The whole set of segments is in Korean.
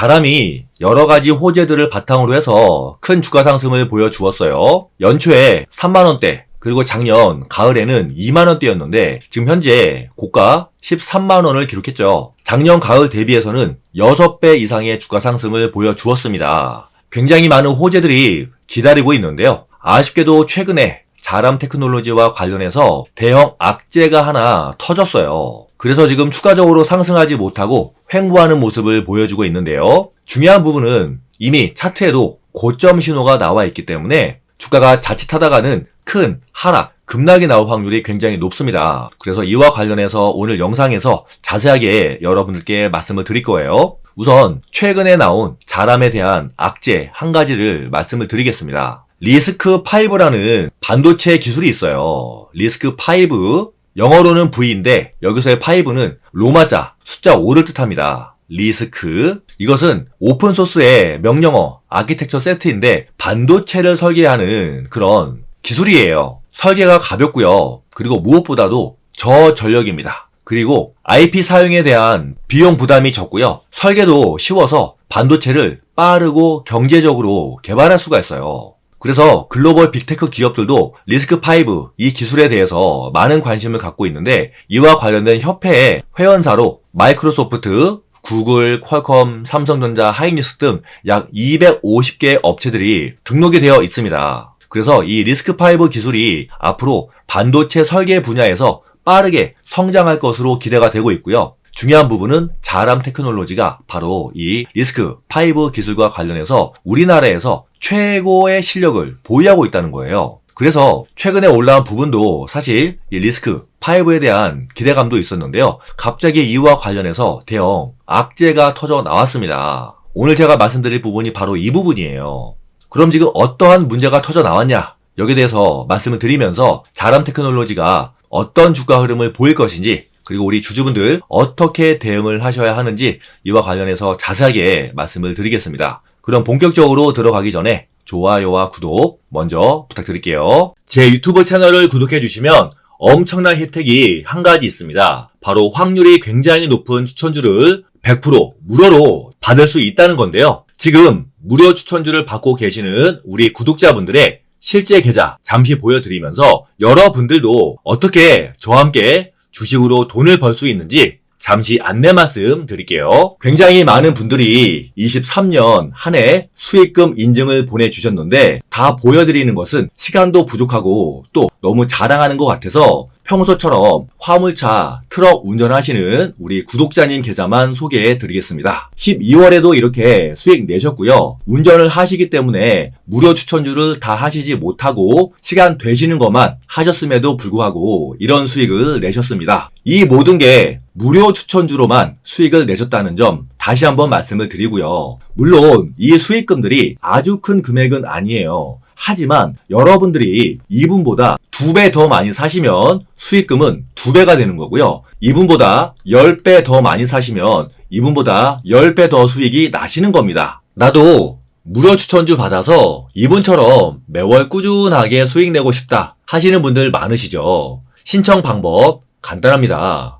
자람이 여러 가지 호재들을 바탕으로 해서 큰 주가 상승을 보여주었어요. 연초에 3만원대, 그리고 작년 가을에는 2만원대였는데 지금 현재 고가 13만원을 기록했죠. 작년 가을 대비해서는 6배 이상의 주가 상승을 보여주었습니다. 굉장히 많은 호재들이 기다리고 있는데요. 아쉽게도 최근에 자람 테크놀로지와 관련해서 대형 악재가 하나 터졌어요. 그래서 지금 추가적으로 상승하지 못하고 횡보하는 모습을 보여주고 있는데요. 중요한 부분은 이미 차트에도 고점 신호가 나와 있기 때문에 주가가 자칫하다가는 큰 하락, 급락이 나올 확률이 굉장히 높습니다. 그래서 이와 관련해서 오늘 영상에서 자세하게 여러분들께 말씀을 드릴 거예요. 우선 최근에 나온 자람에 대한 악재 한 가지를 말씀을 드리겠습니다. 리스크 5라는 반도체 기술이 있어요. 리스크 5, 영어로는 V인데 여기서의 5는 로마자 숫자 5를 뜻합니다. 리스크. 이것은 오픈소스의 명령어 아키텍처 세트인데 반도체를 설계하는 그런 기술이에요. 설계가 가볍고요. 그리고 무엇보다도 저전력입니다. 그리고 IP 사용에 대한 비용 부담이 적고요. 설계도 쉬워서 반도체를 빠르고 경제적으로 개발할 수가 있어요. 그래서 글로벌 빅테크 기업들도 리스크5 이 기술에 대해서 많은 관심을 갖고 있는데 이와 관련된 협회의 회원사로 마이크로소프트, 구글, 퀄컴, 삼성전자, 하이닉스 등 약 250개 업체들이 등록이 되어 있습니다. 그래서 이 리스크5 기술이 앞으로 반도체 설계 분야에서 빠르게 성장할 것으로 기대가 되고 있고요. 중요한 부분은 자람 테크놀로지가 바로 이 리스크 5 기술과 관련해서 우리나라에서 최고의 실력을 보유하고 있다는 거예요. 그래서 최근에 올라온 부분도 사실 이 리스크 5에 대한 기대감도 있었는데요. 갑자기 이와 관련해서 대형 악재가 터져 나왔습니다. 오늘 제가 말씀드릴 부분이 바로 이 부분이에요. 그럼 지금 어떠한 문제가 터져 나왔냐? 여기에 대해서 말씀을 드리면서 자람 테크놀로지가 어떤 주가 흐름을 보일 것인지 그리고 우리 주주분들 어떻게 대응을 하셔야 하는지 이와 관련해서 자세하게 말씀을 드리겠습니다. 그럼 본격적으로 들어가기 전에 좋아요와 구독 먼저 부탁드릴게요. 제 유튜브 채널을 구독해 주시면 엄청난 혜택이 한 가지 있습니다. 바로 확률이 굉장히 높은 추천주를 100% 무료로 받을 수 있다는 건데요. 지금 무료 추천주를 받고 계시는 우리 구독자분들의 실제 계좌 잠시 보여드리면서 여러분들도 어떻게 저와 함께 주식으로 돈을 벌 수 있는지 잠시 안내 말씀 드릴게요. 굉장히 많은 분들이 23년 한 해 수익금 인증을 보내주셨는데 다 보여드리는 것은 시간도 부족하고 또 너무 자랑하는 것 같아서 평소처럼 화물차, 트럭 운전하시는 우리 구독자님 계좌만 소개해 드리겠습니다. 12월에도 이렇게 수익 내셨고요. 운전을 하시기 때문에 무료 추천주를 다 하시지 못하고 시간 되시는 것만 하셨음에도 불구하고 이런 수익을 내셨습니다. 이 모든 게 무료 추천주로만 수익을 내셨다는 점 다시 한번 말씀을 드리고요. 물론 이 수익금들이 아주 큰 금액은 아니에요. 하지만 여러분들이 이분보다 두 배 더 많이 사시면 수익금은 두 배가 되는 거고요. 이분보다 10배 더 많이 사시면 이분보다 10배 더 수익이 나시는 겁니다. 나도 무료 추천주 받아서 이분처럼 매월 꾸준하게 수익 내고 싶다 하시는 분들 많으시죠. 신청 방법 간단합니다.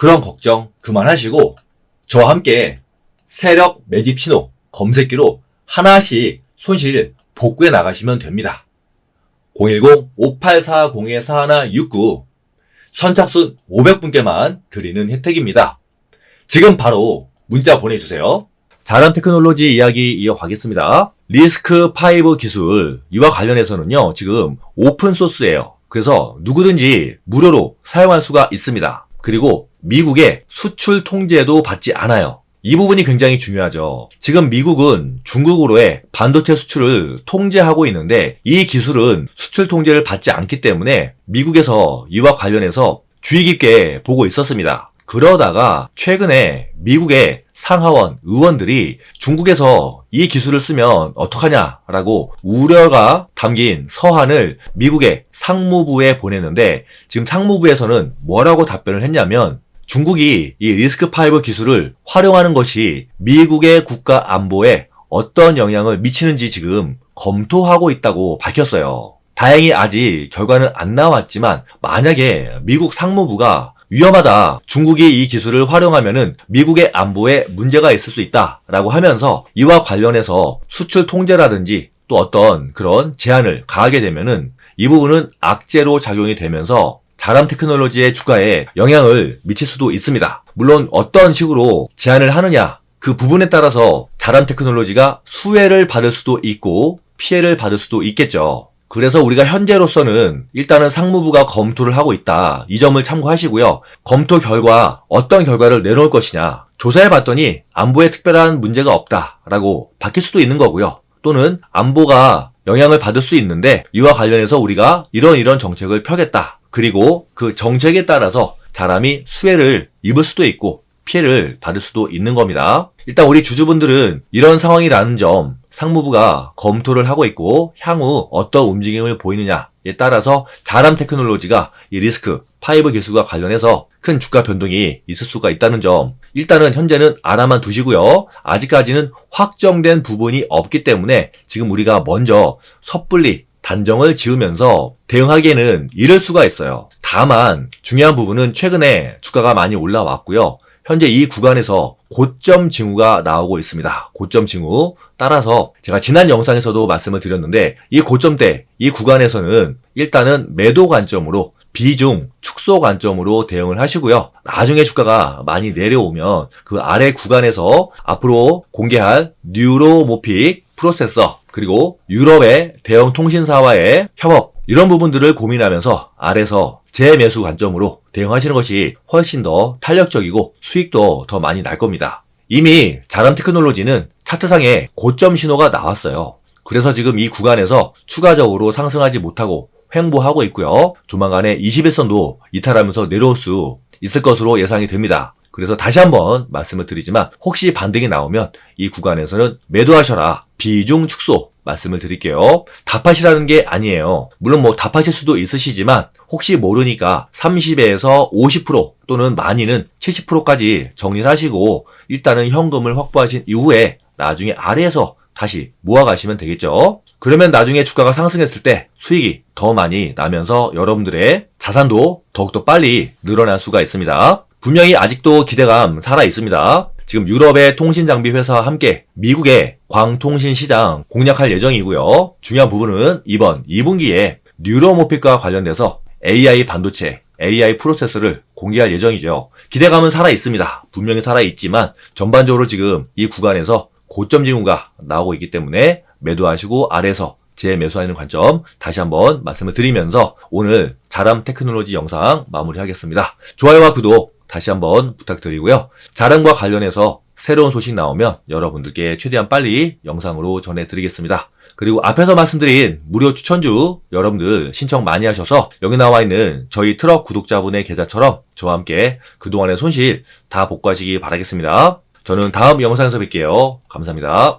그런 걱정 그만하시고 저와 함께 세력 매집 신호 검색기로 하나씩 손실 복구해 나가시면 됩니다. 010-5840-4169 선착순 500분께만 드리는 혜택입니다. 지금 바로 문자 보내주세요. 자람 테크놀로지 이야기 이어가겠습니다. 리스크 5 기술 이와 관련해서는요, 지금 오픈 소스예요. 그래서 누구든지 무료로 사용할 수가 있습니다. 그리고 미국의 수출 통제도 받지 않아요. 이 부분이 굉장히 중요하죠. 지금 미국은 중국으로의 반도체 수출을 통제하고 있는데 이 기술은 수출 통제를 받지 않기 때문에 미국에서 이와 관련해서 주의 깊게 보고 있었습니다. 그러다가 최근에 미국의 상하원 의원들이 중국에서 이 기술을 쓰면 어떡하냐라고 우려가 담긴 서한을 미국의 상무부에 보냈는데 지금 상무부에서는 뭐라고 답변을 했냐면 중국이 이 리스크5 기술을 활용하는 것이 미국의 국가 안보에 어떤 영향을 미치는지 지금 검토하고 있다고 밝혔어요. 다행히 아직 결과는 안 나왔지만 만약에 미국 상무부가 위험하다. 중국이 이 기술을 활용하면은 미국의 안보에 문제가 있을 수 있다라고 하면서 이와 관련해서 수출 통제라든지 또 어떤 그런 제한을 가하게 되면은 이 부분은 악재로 작용이 되면서 자람 테크놀로지의 주가에 영향을 미칠 수도 있습니다. 물론 어떤 식으로 제한을 하느냐 그 부분에 따라서 자람 테크놀로지가 수혜를 받을 수도 있고 피해를 받을 수도 있겠죠. 그래서 우리가 현재로서는 일단은 상무부가 검토를 하고 있다. 이 점을 참고하시고요. 검토 결과 어떤 결과를 내놓을 것이냐. 조사해 봤더니 안보에 특별한 문제가 없다라고 바뀔 수도 있는 거고요. 또는 안보가 영향을 받을 수 있는데 이와 관련해서 우리가 이런 이런 정책을 펴겠다. 그리고 그 정책에 따라서 사람이 수혜를 입을 수도 있고 피해를 받을 수도 있는 겁니다. 일단 우리 주주분들은 이런 상황이라는 점 상무부가 검토를 하고 있고 향후 어떤 움직임을 보이느냐에 따라서 자람 테크놀로지가 이 리스크 5 기술과 관련해서 큰 주가 변동이 있을 수가 있다는 점 일단은 현재는 알아만 두시고요. 아직까지는 확정된 부분이 없기 때문에 지금 우리가 먼저 섣불리 단정을 지으면서 대응하기에는 이를 수가 있어요. 다만 중요한 부분은 최근에 주가가 많이 올라왔고요. 현재 이 구간에서 고점 징후가 나오고 있습니다. 고점 징후. 따라서 제가 지난 영상에서도 말씀을 드렸는데 이 고점대, 이 구간에서는 일단은 매도 관점으로 비중 축소 관점으로 대응을 하시고요. 나중에 주가가 많이 내려오면 그 아래 구간에서 앞으로 공개할 뉴로모픽 프로세서 그리고 유럽의 대형 통신사와의 협업 이런 부분들을 고민하면서 아래서 재매수 관점으로 대응하시는 것이 훨씬 더 탄력적이고 수익도 더 많이 날 겁니다. 이미 자람 테크놀로지는 차트상에 고점 신호가 나왔어요. 그래서 지금 이 구간에서 추가적으로 상승하지 못하고 횡보하고 있고요. 조만간에 21선도 이탈하면서 내려올 수 있을 것으로 예상이 됩니다. 그래서 다시 한번 말씀을 드리지만 혹시 반등이 나오면 이 구간에서는 매도하셔라. 비중 축소 말씀을 드릴게요. 답하시라는 게 아니에요. 물론 뭐 답하실 수도 있으시지만 혹시 모르니까 30에서 50% 또는 많이는 70%까지 정리를 하시고 일단은 현금을 확보하신 이후에 나중에 아래에서 다시 모아가시면 되겠죠. 그러면 나중에 주가가 상승했을 때 수익이 더 많이 나면서 여러분들의 자산도 더욱더 빨리 늘어날 수가 있습니다. 분명히 아직도 기대감 살아 있습니다. 지금 유럽의 통신 장비 회사와 함께 미국의 광통신 시장 공략할 예정이고요. 중요한 부분은 이번 2분기에 뉴로모픽과 관련돼서 AI 반도체, AI 프로세서를 공개할 예정이죠. 기대감은 살아 있습니다. 분명히 살아 있지만 전반적으로 지금 이 구간에서 고점 징후가 나오고 있기 때문에 매도하시고 아래서 재매수하는 관점 다시 한번 말씀을 드리면서 오늘 자람 테크놀로지 영상 마무리하겠습니다. 좋아요와 구독 다시 한번 부탁드리고요. 자랑과 관련해서 새로운 소식 나오면 여러분들께 최대한 빨리 영상으로 전해드리겠습니다. 그리고 앞에서 말씀드린 무료 추천주 여러분들 신청 많이 하셔서 여기 나와 있는 저희 트럭 구독자분의 계좌처럼 저와 함께 그동안의 손실 다 복구하시기 바라겠습니다. 저는 다음 영상에서 뵐게요. 감사합니다.